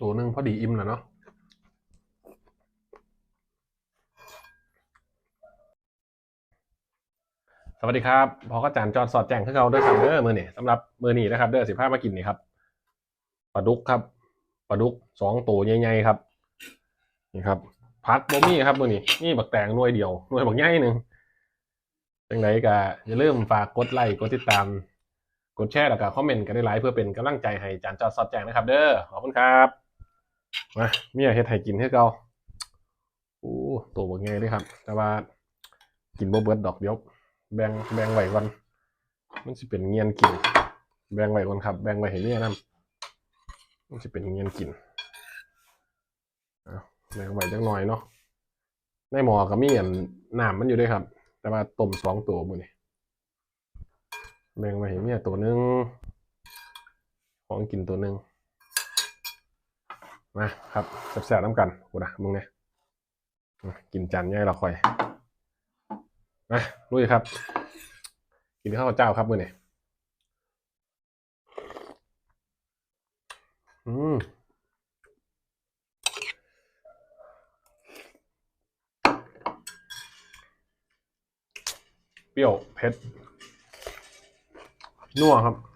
ตัวหนึ่งพอดีอิ่มแล้วเนาะสวัสดีครับ พอกระจานจอดสอดแจ้งขึ้นเขาด้วยครับเด้อมือนี่สำหรับมือนี่นะครับเด้อสิบห้ามากินนี่ครับปลาดุกครับปลาดุกสองตัวใหญ่ๆครับ นี่ครับพักบ่มี่ครับมือนี่นี่บักแตงหน่วยเดียวหน่วยบักใหญ่หนึ่งจังไรก็อย่าลืมฝากกดไลค์กดติดตาม กดแชร์แล้วก็คอมเมนต์กันได้หลายเพื่อเป็นกำลังใจให้จานจอดสอดแจ้งนะครับ เด้อขอบคุณครับ มาเมียเฮ็ดให้กินให้เก่าโอ้ตัวบักใหญ่เลยครับ แต่ว่ากินบ่เบิดดอกเดียวแบ่งแบ่งไว้ก่อนมันสิเป็นเงียนกิน แบ่งไว้ก่อนครับ แบ่งไว้ให้เมียนํมันสิเป็นเงียนกินแบ่งไว้จักหน่อยเนาะในหม้อก็มีอันน้ำมันอยู่ด้วยครับ แต่ว่าต้มสองตัวมื้อนี้แบ่งไว้ให้เมียตัวหนึงของกินตัวหนึง มาครับแซ่บๆน้ำกันกูนะมึงเนี่ยกินจานใหญ่ละค่อยมาลุยครับ กินข้าวเจ้าครับมือนี่อืมเปรี้ยวเผ็ดนัวครับ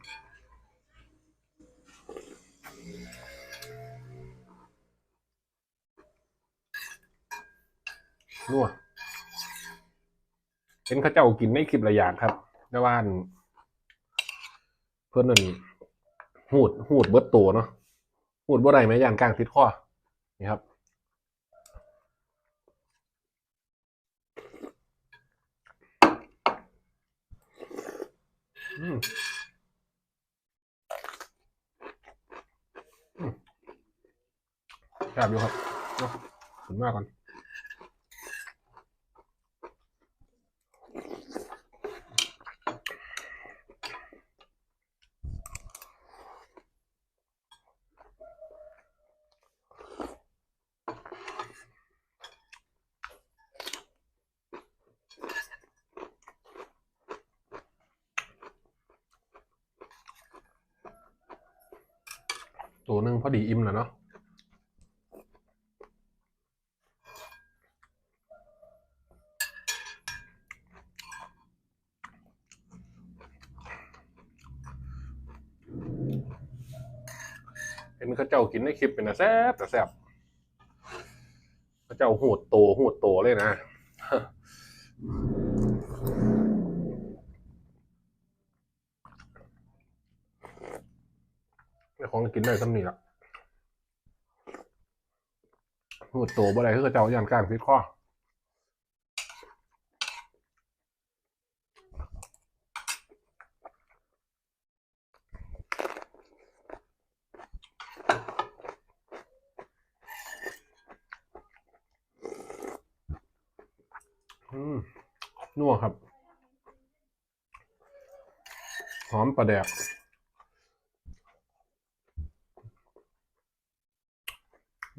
นัวเห็นเข้าเจ้ากินในคลิประยากครับแต่ว่านเพื่อนนั่นหูดหูดเบิดตัวเนาะหูดบ่ได้ไหมย่างกลางติดข้อนี่ครับอืมอืมแซ่บอยู่ครับเนาะถึงมากก่อน ตัวหนึ่งพอดีอิ่มแล้วเนาะเห็นเขาเจ้ากินในคลิปเป็นนะแซ่บแต่แซ่บเขาเจ้าหูดโตหูดโตเลยนะ แต่ ของกินได้สำนีละหูดโตบ่ได้คือเขาเจ้าย่านกลางติดข้อนัวครับ หอมปลาแดก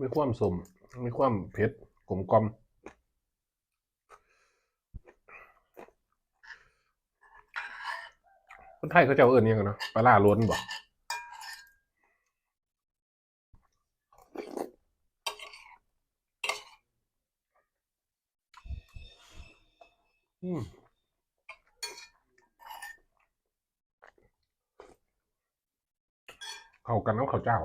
มีความสมมีความเผ็ดกลมกลอมคนไทยเขาจะเอาเอิ้นยังกันเนาะปลาล่าล้วนบ่อืมเข้ากันน้ำข้าเจ้า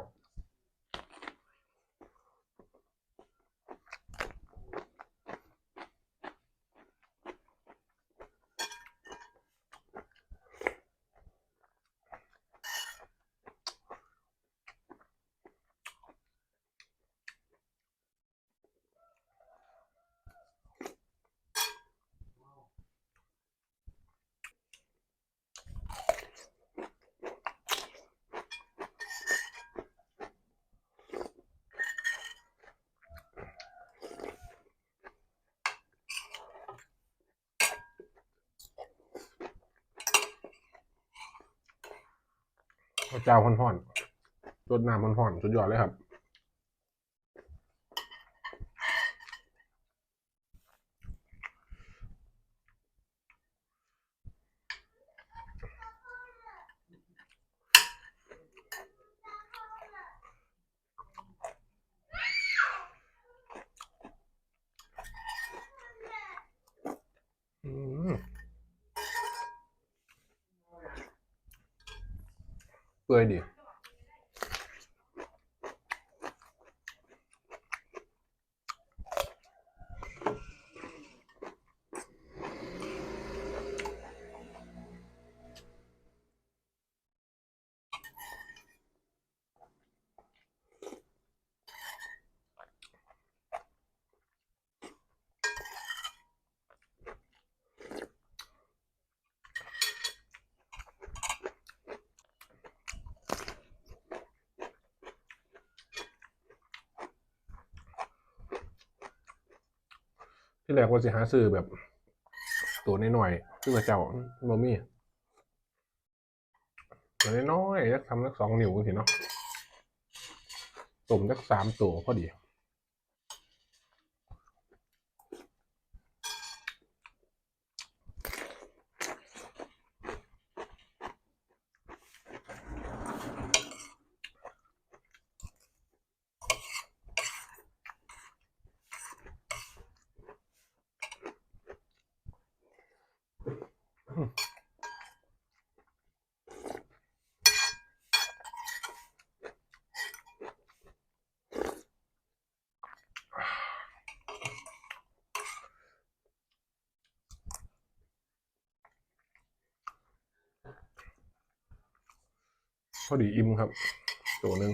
เจ้าห่อนๆรดน้ำห่อนๆสุดยอดเลยครับ ปื่อ ที่แรกว่าสิหาซื้อแบบ ตัวน้อยๆซื้อมาเจ้าบ่มีตัวน้อยๆยักทำสักสองนิ้วสิเนาะตุ่มสักสามตัวพอดี พอดีอิ่มครับ ตัวหนึ่ง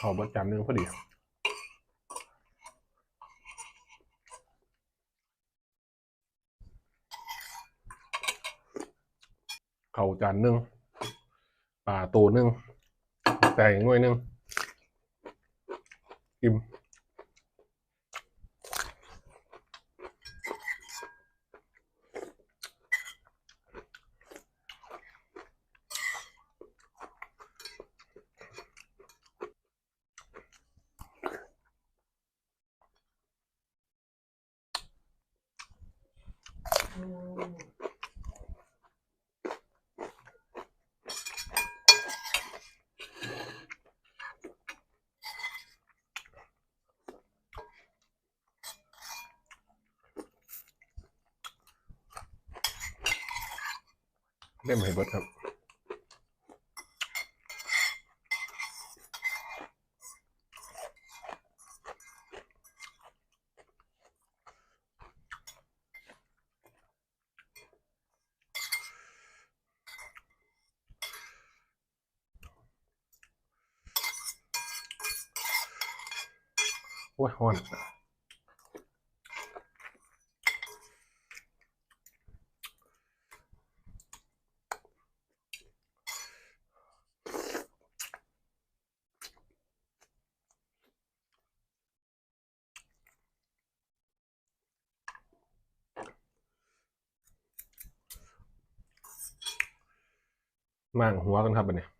ขอประจำหนึ่งพอดีเข่าจานหนึ่งปลาตัวหนึ่งแต่ง่วยหนึ่งอิ่ม เล่มให้เบิดครับ โอ้ยฮ้อนมั่งหัวกันครับบันนี้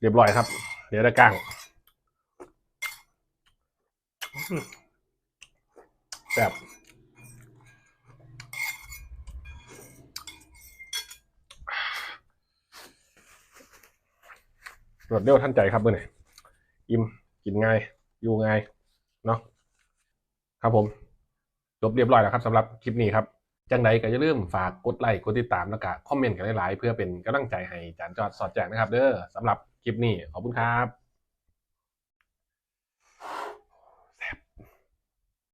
เรียบร้อยครับ เดี๋ยวได้กลางแบบรวดเร็วทันใจครับเมื่อไหร่อิ่มกินง่าย อยู่ง่าย เนาะครับผม จบเรียบร้อยแล้วครับสำหรับคลิปนี้ครับ จังใดก็อย่าลืมฝากกดไลค์กดติดตามแล้วก็คอมเมนต์กันหลายๆ เพื่อเป็นกำลังใจให้จานจอดสอดแจงนะครับ เด้อสำหรับคลิปนี้ขอบคุณครับ